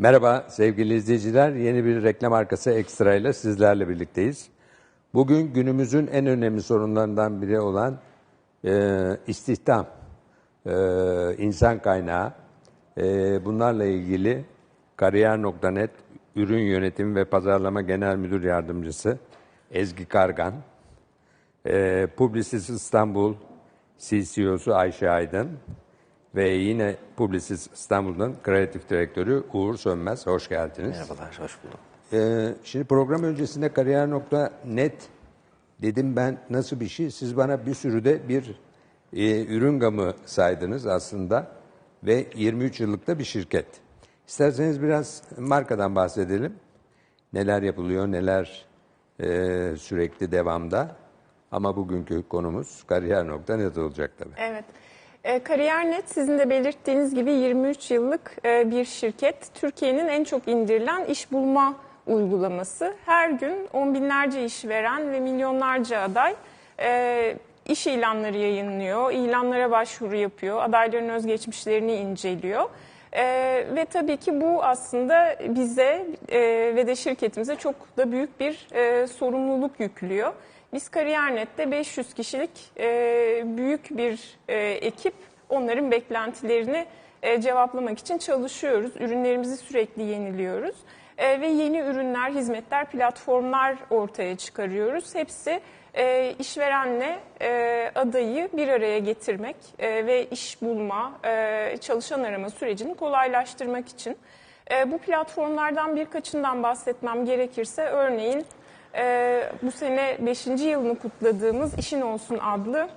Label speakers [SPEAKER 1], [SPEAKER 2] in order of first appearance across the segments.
[SPEAKER 1] Merhaba sevgili izleyiciler. Yeni bir reklam arkası ekstra ile sizlerle birlikteyiz. Bugün günümüzün en önemli sorunlarından biri olan e, istihdam, e, insan kaynağı. E, bunlarla ilgili Kariyer.net Ürün Yönetimi ve Pazarlama Genel Müdür Yardımcısı Ezgi Kargan, e, Publicis İstanbul CCO'su Ayşe Aydın ve yine Publicis İstanbul'un kreatif direktörü Uğur Sönmez. Hoş geldiniz.
[SPEAKER 2] Merhabalar, hoş bulduk.
[SPEAKER 1] Ee, şimdi program öncesinde kariyer.net dedim ben nasıl bir şey? Siz bana bir sürü de bir e, ürün gamı saydınız aslında ve 23 yıllık da bir şirket. İsterseniz biraz markadan bahsedelim. Neler yapılıyor, neler e, sürekli devamda. Ama bugünkü konumuz kariyer.net olacak tabii.
[SPEAKER 3] Evet. E, Kariyer.net sizin de belirttiğiniz gibi 23 yıllık e, bir şirket. Türkiye'nin en çok indirilen iş bulma uygulaması. Her gün on binlerce işveren ve milyonlarca aday e, iş ilanları yayınlıyor, ilanlara başvuru yapıyor, adayların özgeçmişlerini inceliyor. E, ve tabii ki bu aslında bize e, ve de şirketimize çok da büyük bir e, sorumluluk yüklüyor. Biz Kariyer.net'te 500 kişilik e, büyük bir e, ekip onların beklentilerini e, cevaplamak için çalışıyoruz. Ürünlerimizi sürekli yeniliyoruz. E, ve yeni ürünler, hizmetler, platformlar ortaya çıkarıyoruz. Hepsi e, işverenle e, adayı bir araya getirmek e, ve iş bulma, e, çalışan arama sürecini kolaylaştırmak için. E, bu platformlardan birkaçından bahsetmem gerekirse örneğin ee, bu sene 5. yılını kutladığımız İşin Olsun adlı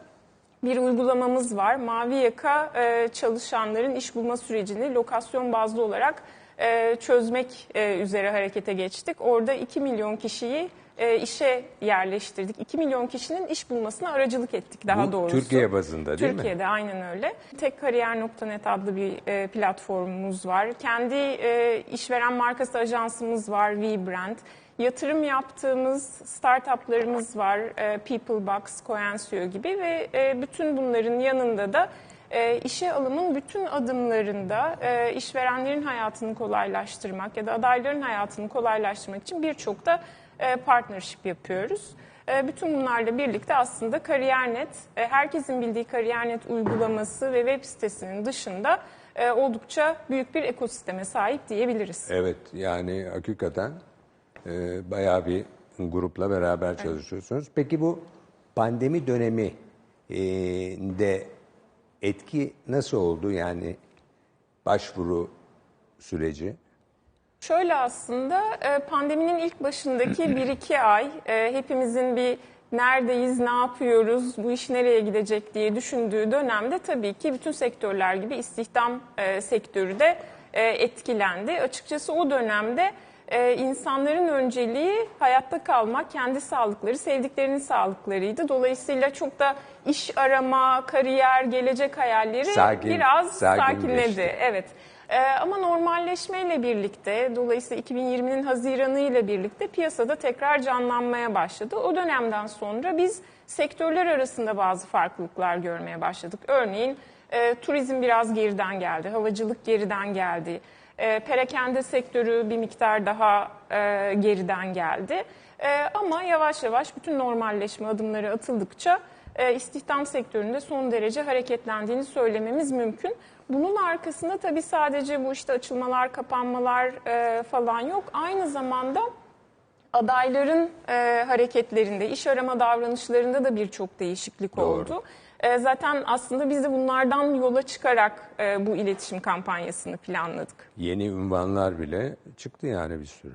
[SPEAKER 3] bir uygulamamız var. Mavi Yaka e, çalışanların iş bulma sürecini lokasyon bazlı olarak e, çözmek e, üzere harekete geçtik. Orada 2 milyon kişiyi e, işe yerleştirdik. 2 milyon kişinin iş bulmasına aracılık ettik daha
[SPEAKER 1] Bu
[SPEAKER 3] doğrusu.
[SPEAKER 1] Türkiye bazında değil mi?
[SPEAKER 3] Türkiye'de aynen öyle. Tekkariyer.net adlı bir e, platformumuz var. Kendi e, işveren markası ajansımız var, WeBrand. Yatırım yaptığımız startuplarımız var, e, Peoplebox, Coensio gibi ve e, bütün bunların yanında da e, işe alımın bütün adımlarında işverenlerin hayatını kolaylaştırmak ya da adayların hayatını kolaylaştırmak için birçok da partnership yapıyoruz. Bütün bunlarla birlikte aslında Kariyer.net, herkesin bildiği Kariyer.net uygulaması ve web sitesinin dışında oldukça büyük bir ekosisteme sahip diyebiliriz.
[SPEAKER 1] Evet yani hakikaten e, bayağı bir grupla beraber çalışıyorsunuz. Peki bu pandemi dönemi e, de etki nasıl oldu yani başvuru süreci?
[SPEAKER 3] Şöyle aslında e, pandeminin ilk başındaki 1-2 ay e, hepimizin bir neredeyiz, ne yapıyoruz, bu iş nereye gidecek diye düşündüğü dönemde tabii ki bütün sektörler gibi istihdam e, sektörü de etkilendi. Açıkçası o dönemde e, insanların önceliği hayatta kalmak, kendi sağlıkları, sevdiklerinin sağlıklarıydı. Dolayısıyla çok da iş arama, kariyer, gelecek hayalleri
[SPEAKER 1] Sakin-
[SPEAKER 3] biraz sakinledi. Evet. Ee, ama normalleşmeyle birlikte, dolayısıyla 2020'nin Haziran'ı ile birlikte piyasada tekrar canlanmaya başladı. O dönemden sonra biz sektörler arasında bazı farklılıklar görmeye başladık. Örneğin e, turizm biraz geriden geldi, havacılık geriden geldi. E, perakende sektörü bir miktar daha e, geriden geldi. E, ama yavaş yavaş bütün normalleşme adımları atıldıkça e, istihdam sektöründe son derece hareketlendiğini söylememiz mümkün. Bunun arkasında tabii sadece bu işte açılmalar, kapanmalar e, falan yok. Aynı zamanda adayların e, hareketlerinde, iş arama davranışlarında da birçok değişiklik
[SPEAKER 1] Doğru.
[SPEAKER 3] oldu. E, zaten aslında biz de bunlardan yola çıkarak e, bu iletişim kampanyasını planladık.
[SPEAKER 1] Yeni ünvanlar bile çıktı yani bir sürü.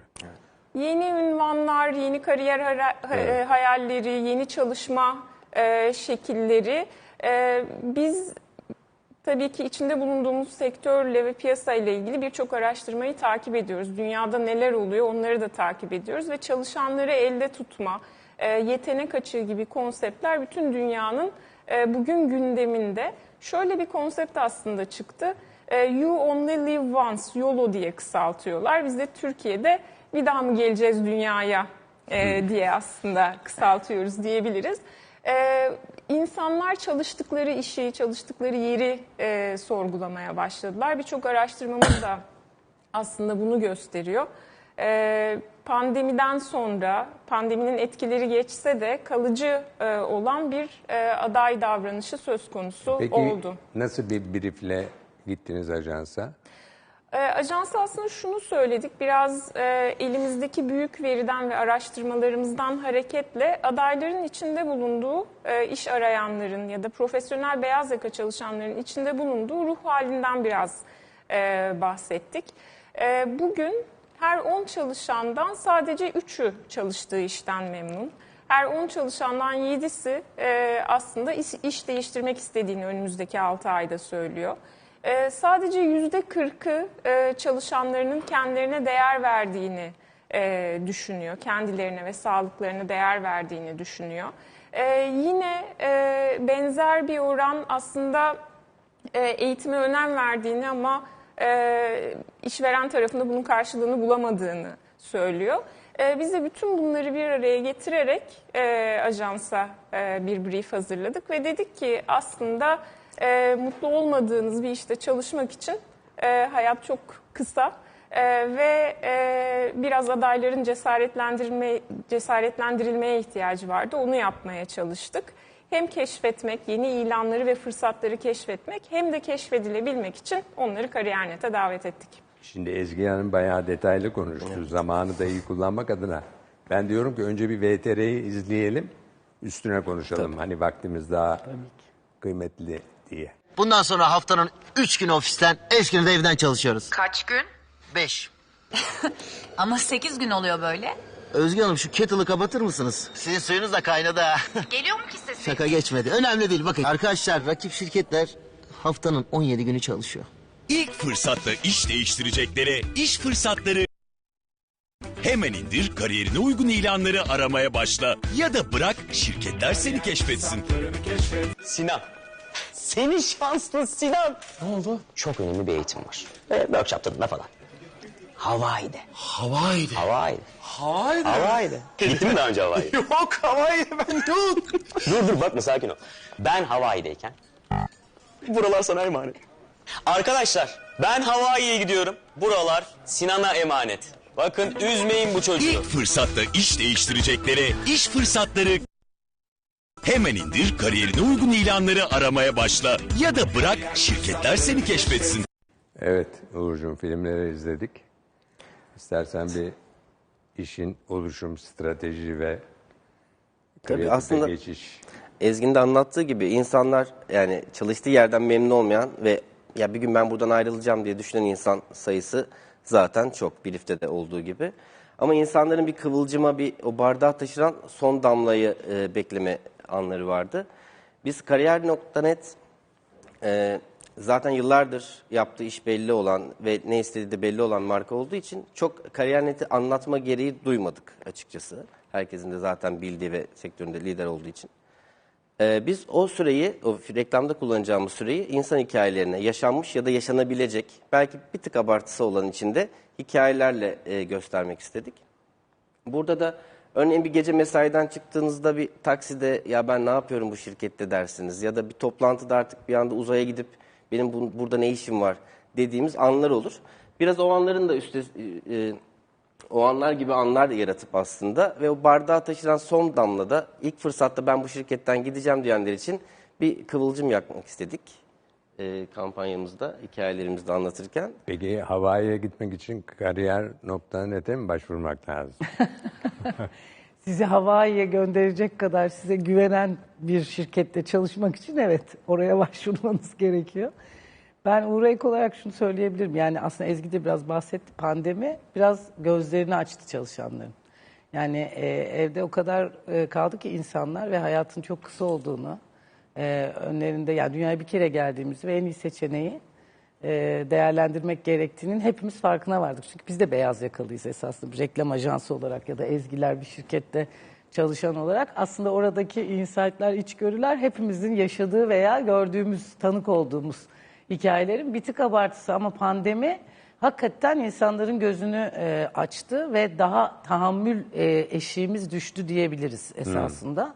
[SPEAKER 3] Yeni ünvanlar, yeni kariyer
[SPEAKER 1] Evet.
[SPEAKER 3] e, hayalleri, yeni çalışma e, şekilleri. E, biz tabii ki içinde bulunduğumuz sektörle ve piyasayla ilgili birçok araştırmayı takip ediyoruz. Dünyada neler oluyor onları da takip ediyoruz ve çalışanları elde tutma, yetenek açığı gibi konseptler bütün dünyanın e, bugün gündeminde. Şöyle bir konsept aslında çıktı. E, You only live once, YOLO diye kısaltıyorlar. Biz de Türkiye'de bir daha mı geleceğiz dünyaya e, diye aslında kısaltıyoruz diyebiliriz. E, insanlar çalıştıkları işi, çalıştıkları yeri e, sorgulamaya başladılar. Birçok araştırmamız da aslında bunu gösteriyor. Ee, pandemiden sonra pandeminin etkileri geçse de kalıcı e, olan bir e, aday davranışı söz konusu
[SPEAKER 1] Peki
[SPEAKER 3] oldu.
[SPEAKER 1] nasıl bir briefle gittiniz ajansa?
[SPEAKER 3] E, ajansa aslında şunu söyledik, biraz e, elimizdeki büyük veriden ve araştırmalarımızdan hareketle adayların içinde bulunduğu e, iş arayanların ya da profesyonel beyaz yaka çalışanların içinde bulunduğu ruh halinden biraz e, bahsettik. E, bugün her 10 çalışandan sadece 3'ü çalıştığı işten memnun. Her 10 çalışandan 7'si e, aslında iş, iş değiştirmek istediğini önümüzdeki 6 ayda söylüyor. Ee, sadece yüzde kırkı e, çalışanlarının kendilerine değer verdiğini e, düşünüyor. Kendilerine ve sağlıklarına değer verdiğini düşünüyor. Yine e, benzer bir oran aslında e, eğitime önem verdiğini ama e, işveren tarafında bunun karşılığını bulamadığını söylüyor. E, biz de bütün bunları bir araya getirerek e, ajansa e, bir brief hazırladık ve dedik ki aslında e, mutlu olmadığınız bir işte çalışmak için e, hayat çok kısa E, ve e, biraz adayların cesaretlendirme cesaretlendirilmeye ihtiyacı vardı. Onu yapmaya çalıştık. Hem keşfetmek, yeni ilanları ve fırsatları keşfetmek hem de keşfedilebilmek için onları Kariyer.net'e davet ettik.
[SPEAKER 1] Şimdi Ezgi Hanım bayağı detaylı konuştu. Zamanı da iyi kullanmak adına. Ben diyorum ki önce bir VTR'yi izleyelim. Üstüne konuşalım. Hani vaktimiz daha kıymetli diye.
[SPEAKER 2] Bundan sonra haftanın 3 gün ofisten, 5 günü de evden çalışıyoruz.
[SPEAKER 4] Kaç gün?
[SPEAKER 2] 5.
[SPEAKER 4] Ama 8 gün oluyor böyle.
[SPEAKER 2] Özge Hanım şu kettle'ı kapatır mısınız? Sizin suyunuz da kaynadı ha.
[SPEAKER 4] Geliyor mu ki sesi?
[SPEAKER 2] Şaka geçmedi. Önemli değil. Bakın arkadaşlar rakip şirketler haftanın 17 günü çalışıyor.
[SPEAKER 5] İlk fırsatta iş değiştireceklere iş fırsatları Hemen indir kariyerine uygun ilanları aramaya başla ya da bırak şirketler seni keşfetsin.
[SPEAKER 6] Sinan. Seni şanslı Sinan. Ne oldu? Çok önemli bir eğitim var. Ee, workshop tadında falan. Hawaii'de.
[SPEAKER 5] Hawaii'de.
[SPEAKER 6] Hawaii'de. Hawaii'de. Hawaii'de. Gittin mi daha önce Hawaii'ye?
[SPEAKER 5] Yok Hawaii'de ben yok.
[SPEAKER 6] dur dur bakma sakin ol. Ben Hawaii'deyken. Buralar sana emanet. Arkadaşlar ben Hawaii'ye gidiyorum. Buralar Sinan'a emanet. Bakın üzmeyin bu çocuğu.
[SPEAKER 5] İlk fırsatta iş değiştireceklere iş fırsatları Hemen indir kariyerine uygun ilanları aramaya başla ya da bırak şirketler seni keşfetsin.
[SPEAKER 1] Evet Uğurcuğum filmleri izledik. İstersen bir işin oluşum strateji ve kreatife
[SPEAKER 7] aslında-
[SPEAKER 1] geçiş.
[SPEAKER 7] Ezgi'nin de anlattığı gibi insanlar yani çalıştığı yerden memnun olmayan ve ya bir gün ben buradan ayrılacağım diye düşünen insan sayısı zaten çok Bilif'te de olduğu gibi. Ama insanların bir kıvılcıma bir o bardağı taşıran son damlayı e, bekleme anları vardı. Biz kariyer.net e, zaten yıllardır yaptığı iş belli olan ve ne istediği de belli olan marka olduğu için çok kariyer.net'i anlatma gereği duymadık açıkçası. Herkesin de zaten bildiği ve sektöründe lider olduğu için. Ee, biz o süreyi, o reklamda kullanacağımız süreyi insan hikayelerine, yaşanmış ya da yaşanabilecek, belki bir tık abartısı olan içinde hikayelerle e, göstermek istedik. Burada da örneğin bir gece mesaiden çıktığınızda bir takside ya ben ne yapıyorum bu şirkette dersiniz ya da bir toplantıda artık bir anda uzaya gidip benim bu- burada ne işim var dediğimiz anlar olur. Biraz o anların da üstte e, o anlar gibi anlar yaratıp aslında ve o bardağı taşıran son damlada ilk fırsatta ben bu şirketten gideceğim diyenler için bir kıvılcım yakmak istedik e, kampanyamızda, hikayelerimizde anlatırken.
[SPEAKER 1] Peki Hawaii'ye gitmek için kariyer.net'e mi başvurmak lazım?
[SPEAKER 8] sizi Hawaii'ye gönderecek kadar size güvenen bir şirkette çalışmak için evet oraya başvurmanız gerekiyor. Ben Uğur Ek olarak şunu söyleyebilirim. Yani aslında Ezgi de biraz bahsetti. Pandemi biraz gözlerini açtı çalışanların. Yani e, evde o kadar e, kaldı ki insanlar ve hayatın çok kısa olduğunu, e, önlerinde yani dünyaya bir kere geldiğimizi ve en iyi seçeneği değerlendirmek gerektiğinin hepimiz farkına vardık. Çünkü biz de beyaz yakalıyız esasında bir reklam ajansı olarak ya da Ezgiler bir şirkette çalışan olarak. Aslında oradaki insight'lar, içgörüler hepimizin yaşadığı veya gördüğümüz, tanık olduğumuz hikayelerin bir tık abartısı ama pandemi hakikaten insanların gözünü e, açtı ve daha tahammül e, eşiğimiz düştü diyebiliriz esasında.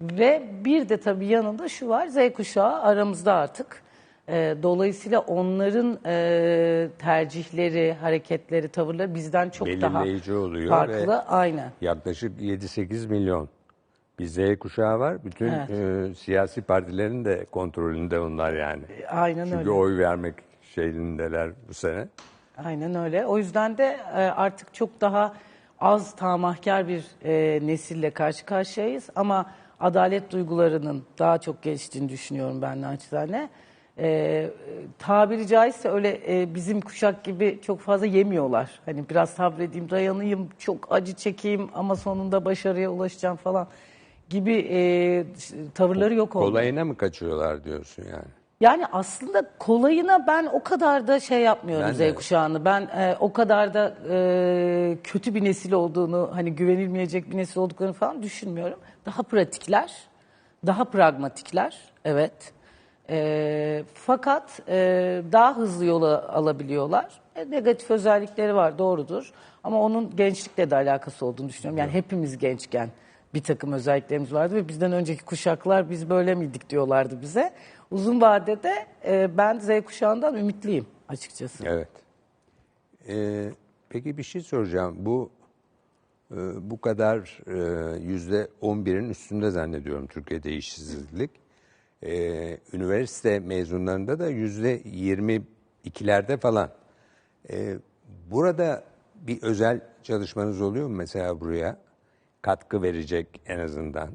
[SPEAKER 8] Ve bir de tabii yanında şu var Z kuşağı aramızda artık. E, dolayısıyla onların e, tercihleri, hareketleri, tavırları bizden çok daha
[SPEAKER 1] Belirleyici oluyor
[SPEAKER 8] farklı.
[SPEAKER 1] ve-
[SPEAKER 8] Aynen.
[SPEAKER 1] Yaklaşık 7-8 milyon bir Z kuşağı var. Bütün
[SPEAKER 8] Evet.
[SPEAKER 1] e, siyasi partilerin de kontrolünde onlar yani.
[SPEAKER 8] Aynen
[SPEAKER 1] Çünkü
[SPEAKER 8] öyle.
[SPEAKER 1] oy vermek şeyindeler bu sene.
[SPEAKER 8] Aynen öyle. O yüzden de e, artık çok daha az tamahkar bir e, nesille karşı karşıyayız. Ama adalet duygularının daha çok geliştiğini düşünüyorum ben naçizane. E, tabiri caizse öyle e, bizim kuşak gibi çok fazla yemiyorlar. Hani biraz sabredeyim, dayanayım, çok acı çekeyim ama sonunda başarıya ulaşacağım falan gibi e, tavırları yok oldu.
[SPEAKER 1] Kolayına mı kaçıyorlar diyorsun yani?
[SPEAKER 8] Yani aslında kolayına ben o kadar da şey yapmıyorum
[SPEAKER 1] Ben
[SPEAKER 8] Z
[SPEAKER 1] de.
[SPEAKER 8] kuşağını. Ben e, o kadar da e, kötü bir nesil olduğunu, hani güvenilmeyecek bir nesil olduklarını falan düşünmüyorum. Daha pratikler, daha pragmatikler, evet. E, fakat e, daha hızlı yola alabiliyorlar. E, negatif özellikleri var, doğrudur. Ama onun gençlikle de alakası olduğunu düşünüyorum. Yani hepimiz gençken bir takım özelliklerimiz vardı ve bizden önceki kuşaklar biz böyle miydik diyorlardı bize. Uzun vadede e, ben Z kuşağından ümitliyim açıkçası.
[SPEAKER 1] Evet. Ee, peki bir şey soracağım. Bu e, bu kadar e, yüzde 11'in üstünde zannediyorum Türkiye'de işsizlik. Ee, üniversite mezunlarında da yüzde 22'lerde falan. Ee, burada bir özel çalışmanız oluyor mu mesela buraya? Katkı verecek en azından.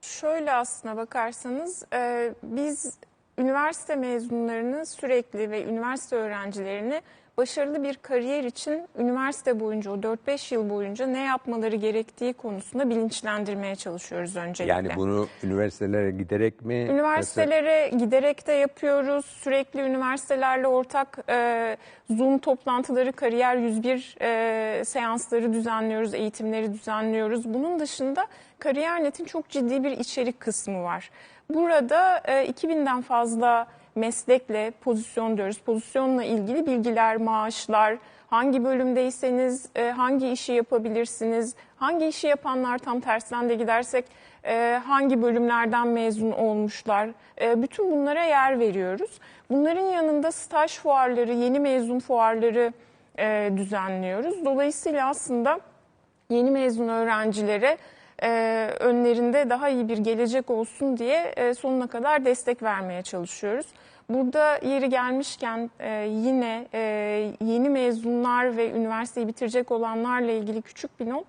[SPEAKER 3] Şöyle aslına bakarsanız e, biz üniversite mezunlarını sürekli ve üniversite öğrencilerini başarılı bir kariyer için üniversite boyunca o 4-5 yıl boyunca ne yapmaları gerektiği konusunda bilinçlendirmeye çalışıyoruz öncelikle.
[SPEAKER 1] Yani bunu üniversitelere giderek mi?
[SPEAKER 3] Üniversitelere giderek de yapıyoruz. Sürekli üniversitelerle ortak e, Zoom toplantıları, Kariyer 101 e, seansları düzenliyoruz, eğitimleri düzenliyoruz. Bunun dışında Kariyer.net'in çok ciddi bir içerik kısmı var. Burada e, 2000'den fazla meslekle pozisyon diyoruz. Pozisyonla ilgili bilgiler, maaşlar, hangi bölümdeyseniz e, hangi işi yapabilirsiniz, hangi işi yapanlar tam tersten de gidersek e, hangi bölümlerden mezun olmuşlar, e, bütün bunlara yer veriyoruz. Bunların yanında staj fuarları, yeni mezun fuarları düzenliyoruz. Dolayısıyla aslında yeni mezun öğrencilere önlerinde daha iyi bir gelecek olsun diye sonuna kadar destek vermeye çalışıyoruz. Burada yeri gelmişken e, yine e, yeni mezunlar ve üniversiteyi bitirecek olanlarla ilgili küçük bir not.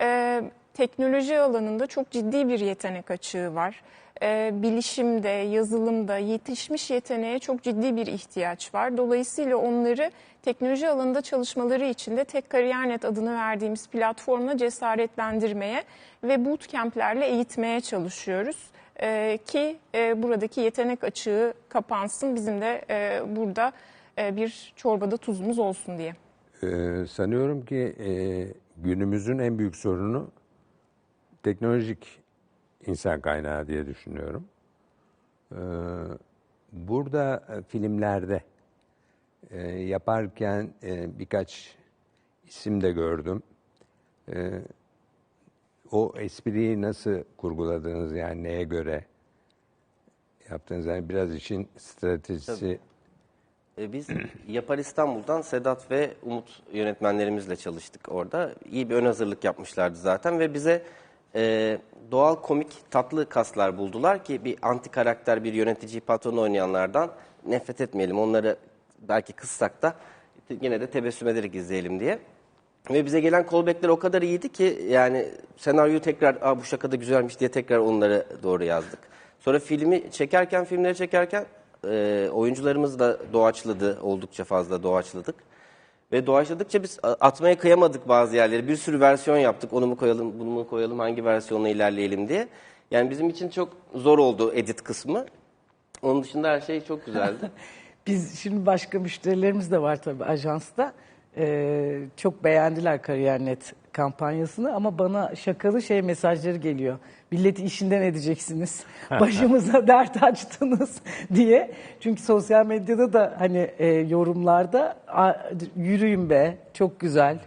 [SPEAKER 3] E, teknoloji alanında çok ciddi bir yetenek açığı var. E, bilişimde, yazılımda yetişmiş yeteneğe çok ciddi bir ihtiyaç var. Dolayısıyla onları teknoloji alanında çalışmaları için de Tek Kariyer.net adını verdiğimiz platformla cesaretlendirmeye ve bootcamp'lerle eğitmeye çalışıyoruz. E, ki e, buradaki yetenek açığı kapansın. Bizim de e, burada e, bir çorbada tuzumuz olsun diye.
[SPEAKER 1] Ee, sanıyorum ki e, günümüzün en büyük sorunu teknolojik insan kaynağı diye düşünüyorum. Ee, burada e, filmlerde e, yaparken e, birkaç isim de gördüm. Ee, o espriyi nasıl kurguladınız yani neye göre yaptınız? Yani biraz işin stratejisi
[SPEAKER 7] E, Biz Yapar İstanbul'dan Sedat ve Umut yönetmenlerimizle çalıştık orada. İyi bir ön hazırlık yapmışlardı zaten ve bize e, doğal komik tatlı kaslar buldular ki bir anti karakter bir yönetici patronu oynayanlardan nefret etmeyelim. Onları belki kıssak da yine de tebessüm ederek izleyelim diye. Ve bize gelen callbackler o kadar iyiydi ki yani senaryoyu tekrar Aa, bu şaka da güzelmiş diye tekrar onları doğru yazdık. Sonra filmi çekerken, filmleri çekerken e, oyuncularımız da doğaçladı, oldukça fazla doğaçladık. Ve doğaçladıkça biz atmaya kıyamadık bazı yerleri. Bir sürü versiyon yaptık. Onu mu koyalım, bunu mu koyalım, hangi versiyonla ilerleyelim diye. Yani bizim için çok zor oldu edit kısmı. Onun dışında her şey çok güzeldi.
[SPEAKER 8] Biz şimdi başka müşterilerimiz de var tabii ajansta. Ee, çok beğendiler Kariyer.net kampanyasını ama bana şakalı şey mesajları geliyor. Milleti işinden edeceksiniz. Başımıza dert açtınız diye. Çünkü sosyal medyada da hani e, yorumlarda "A, yürüyün be çok güzel.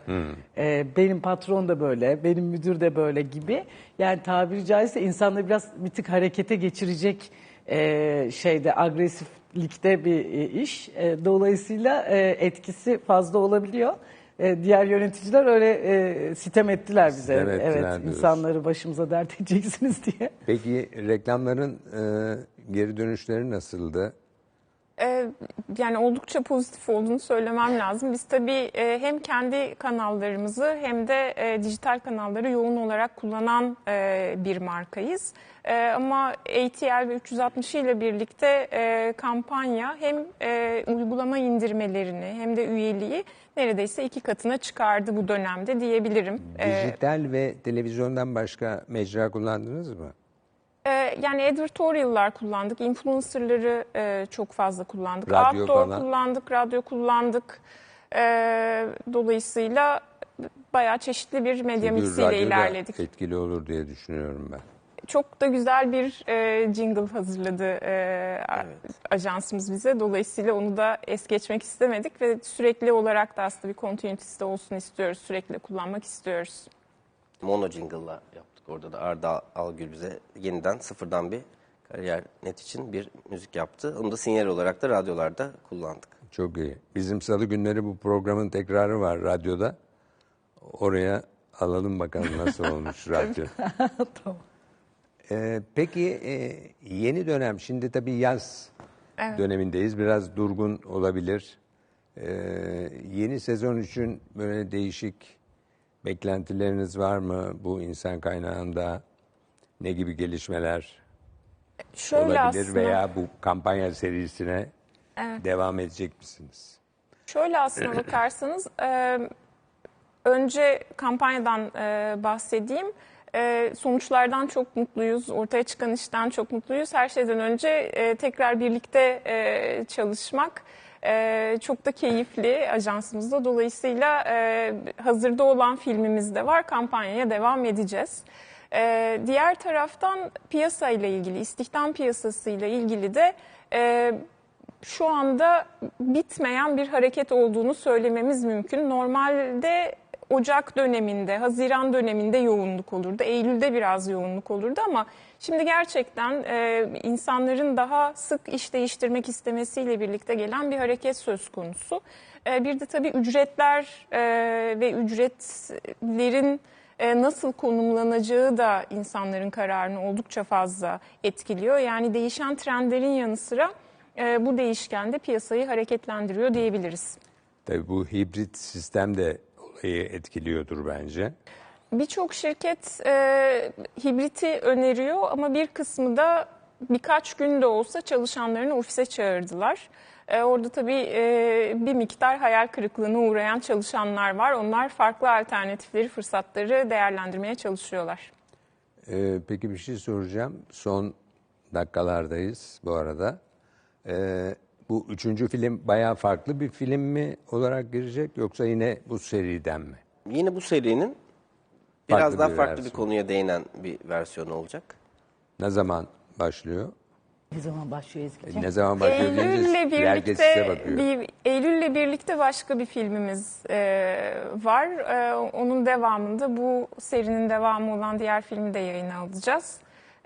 [SPEAKER 8] E, benim patron da böyle, benim müdür de böyle gibi. Yani tabiri caizse insanları biraz bir tık harekete geçirecek e, şeyde agresif ligde bir e, iş. E, Dolayısıyla e, etkisi fazla olabiliyor. Diğer yöneticiler öyle sitem ettiler bize.
[SPEAKER 1] Sitem ettiler
[SPEAKER 8] evet,
[SPEAKER 1] diyorsun.
[SPEAKER 8] insanları başımıza dert edeceksiniz diye.
[SPEAKER 1] Peki reklamların geri dönüşleri nasıldı?
[SPEAKER 3] Ee, yani oldukça pozitif olduğunu söylemem lazım. Biz tabii e, hem kendi kanallarımızı hem de e, dijital kanalları yoğun olarak kullanan e, bir markayız. E, ama ATL ve 360 ile birlikte e, kampanya hem e, uygulama indirmelerini hem de üyeliği neredeyse iki katına çıkardı bu dönemde diyebilirim. E,
[SPEAKER 1] Dijital ve televizyondan başka mecra kullandınız mı?
[SPEAKER 3] Ee, yani advertorial'lar kullandık, influencer'ları e, çok fazla kullandık.
[SPEAKER 1] Radyo
[SPEAKER 3] Outdoor
[SPEAKER 1] falan.
[SPEAKER 3] kullandık, radyo kullandık. Ee, dolayısıyla bayağı çeşitli bir medya
[SPEAKER 1] Çünkü
[SPEAKER 3] mixiyle
[SPEAKER 1] radyo da
[SPEAKER 3] ilerledik.
[SPEAKER 1] etkili olur diye düşünüyorum ben.
[SPEAKER 3] Çok da güzel bir e, jingle hazırladı e, a- ajansımız bize. Dolayısıyla onu da es geçmek istemedik ve sürekli olarak da aslında bir continuity'si de olsun istiyoruz. Sürekli kullanmak istiyoruz.
[SPEAKER 7] Mono jingle'la yaptık. Orada da Arda Algül bize yeniden sıfırdan bir kariyer net için bir müzik yaptı. Onu da sinyal olarak da radyolarda kullandık.
[SPEAKER 1] Çok iyi. Bizim salı günleri bu programın tekrarı var radyoda. Oraya alalım bakalım nasıl olmuş radyo.
[SPEAKER 8] tamam.
[SPEAKER 1] Ee, peki e, yeni dönem şimdi tabii yaz dönemindeyiz. Biraz durgun olabilir. Ee, yeni sezon için böyle değişik beklentileriniz var mı bu insan kaynağında? Ne gibi gelişmeler
[SPEAKER 3] Şöyle
[SPEAKER 1] olabilir
[SPEAKER 3] aslında.
[SPEAKER 1] veya bu kampanya serisine devam edecek misiniz?
[SPEAKER 3] Şöyle aslına bakarsanız e, önce kampanyadan e, bahsedeyim. E, sonuçlardan çok mutluyuz, ortaya çıkan işten çok mutluyuz. Her şeyden önce e, tekrar birlikte e, çalışmak e, çok da keyifli ajansımızda. Dolayısıyla e, hazırda olan filmimiz de var, kampanyaya devam edeceğiz. E, diğer taraftan piyasa ile ilgili, istihdam piyasası ile ilgili de e, şu anda bitmeyen bir hareket olduğunu söylememiz mümkün. Normalde Ocak döneminde, Haziran döneminde yoğunluk olurdu. Eylül'de biraz yoğunluk olurdu ama şimdi gerçekten e, insanların daha sık iş değiştirmek istemesiyle birlikte gelen bir hareket söz konusu. E, bir de tabii ücretler e, ve ücretlerin e, nasıl konumlanacağı da insanların kararını oldukça fazla etkiliyor. Yani değişen trendlerin yanı sıra e, bu değişken de piyasayı hareketlendiriyor diyebiliriz.
[SPEAKER 1] Tabii bu hibrit sistem de etkiliyordur bence.
[SPEAKER 3] Birçok şirket e, hibriti öneriyor ama bir kısmı da birkaç gün de olsa çalışanlarını ofise çağırdılar. E, orada tabii e, bir miktar hayal kırıklığına uğrayan çalışanlar var. Onlar farklı alternatifleri, fırsatları değerlendirmeye çalışıyorlar.
[SPEAKER 1] Ee, peki bir şey soracağım. Son dakikalardayız bu arada. Ee, bu üçüncü film bayağı farklı bir film mi olarak girecek yoksa yine bu seriden mi?
[SPEAKER 7] Yine bu serinin biraz
[SPEAKER 1] Farklı
[SPEAKER 7] daha
[SPEAKER 1] bir
[SPEAKER 7] farklı bir
[SPEAKER 1] versiyon.
[SPEAKER 7] konuya değinen bir versiyonu olacak.
[SPEAKER 1] Ne zaman başlıyor?
[SPEAKER 8] Ne zaman başlıyor Ezgi'ciğim?
[SPEAKER 1] Ne zaman başlıyor
[SPEAKER 3] Eylül'le birlikte bir Eylül'le birlikte başka bir filmimiz e, var. E, onun devamında bu serinin devamı olan diğer filmi de yayına alacağız.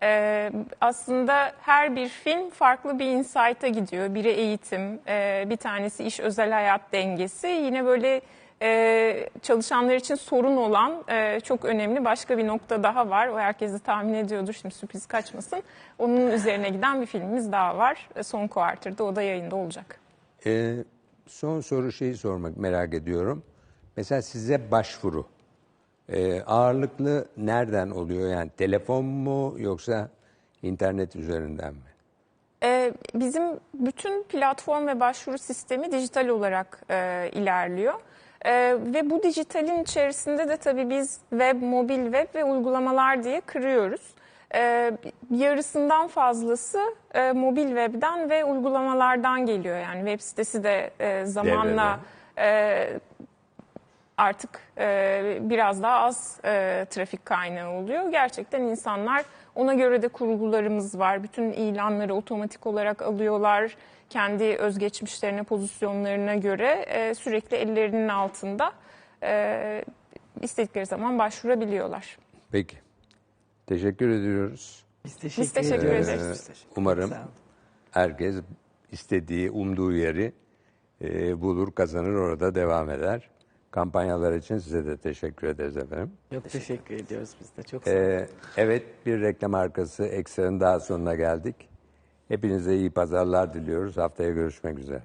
[SPEAKER 3] E, aslında her bir film farklı bir insight'a gidiyor. Biri eğitim, e, bir tanesi iş özel hayat dengesi. Yine böyle e, çalışanlar için sorun olan e, çok önemli başka bir nokta daha var. O herkes de tahmin ediyordur şimdi sürpriz kaçmasın. Onun üzerine giden bir filmimiz daha var. E, Son quarter'da o da yayında olacak.
[SPEAKER 1] Ee, son soru şeyi sormak merak ediyorum. Mesela size başvuru ee, ağırlıklı nereden oluyor? Yani telefon mu yoksa internet üzerinden mi?
[SPEAKER 3] Ee, bizim bütün platform ve başvuru sistemi dijital olarak e, ilerliyor. E, ve bu dijitalin içerisinde de tabii biz web, mobil web ve uygulamalar diye kırıyoruz. E, yarısından fazlası e, mobil webden ve uygulamalardan geliyor. Yani web sitesi de e, zamanla e, artık e, biraz daha az e, trafik kaynağı oluyor. Gerçekten insanlar ona göre de kurgularımız var. Bütün ilanları otomatik olarak alıyorlar. Kendi özgeçmişlerine, pozisyonlarına göre e, sürekli ellerinin altında e, istedikleri zaman başvurabiliyorlar.
[SPEAKER 1] Peki. Teşekkür ediyoruz.
[SPEAKER 8] Biz teşekkür,
[SPEAKER 3] Biz teşekkür ederiz.
[SPEAKER 1] Umarım
[SPEAKER 8] Sağ olun.
[SPEAKER 1] herkes istediği, umduğu yeri e, bulur, kazanır, orada devam eder. Kampanyalar için size de teşekkür ederiz efendim.
[SPEAKER 8] Çok teşekkür ediyoruz biz de. Çok sağ olun.
[SPEAKER 1] Ee, evet, bir reklam arkası ekstranın daha sonuna geldik. Hepinize iyi pazarlar diliyoruz. Haftaya görüşmek üzere.